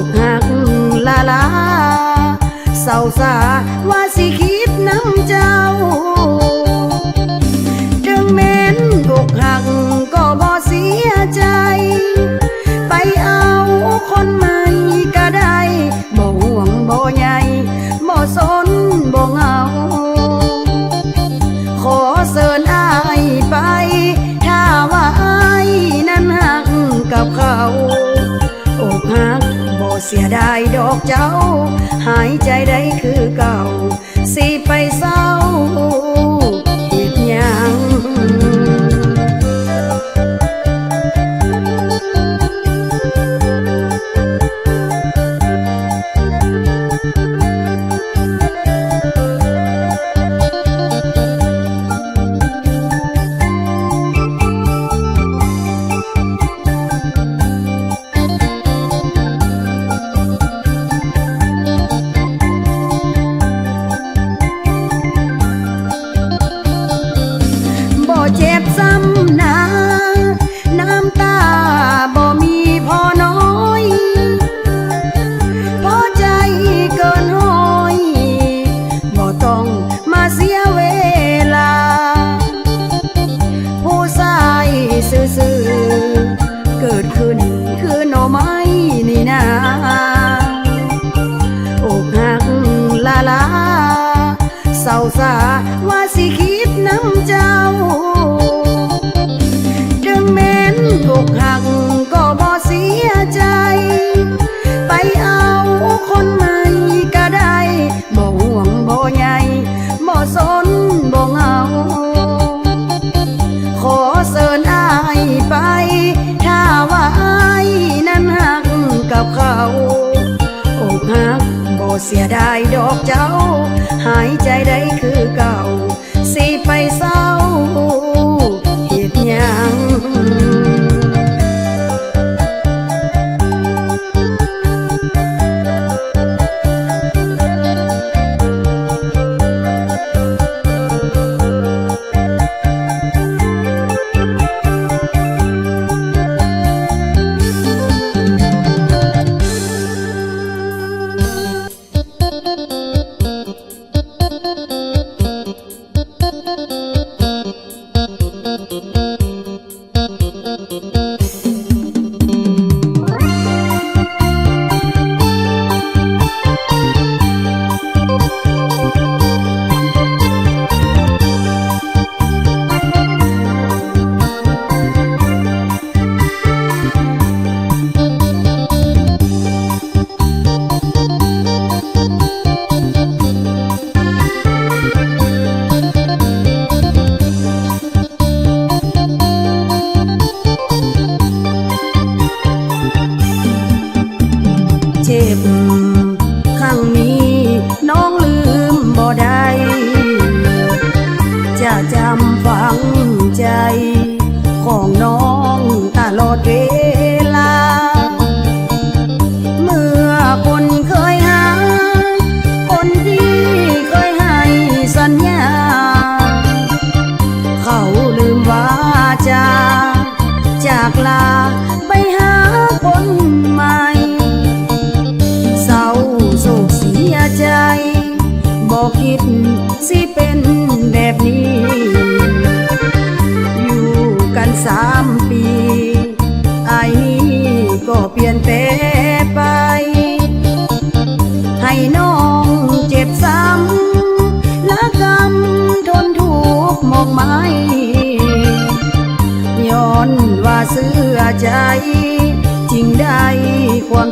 อกหักลาลาเศร้าสาว่าสิคิดน้ำเจ้า เสียดายดอกเจ้า หายใจได้คือเก่า สิไปเศร้า ว่าสิคิดน้ำเจ้าถึงแม้นอกหักก็บ่เสียใจ ไปเอาคนใหม่ก็ได้บ่ห่วงบ่ใหญ่บ่สนบ่เงา ขอเสิญอายไป ถ้าว่าอายนั้นหักกับเขา เสียดายดอกเจ้า หายใจได้คือเก่า สิไปเศร้า เจ็บ สิเป็นแบบนี้ อยู่กันสามปีไอนี้ก็เปลี่ยนแปลไป ให้น้องเจ็บซ้ำและกำทนทุกข์หมกไม้ย้อนว่าเสื้อใจ จริงได้ความ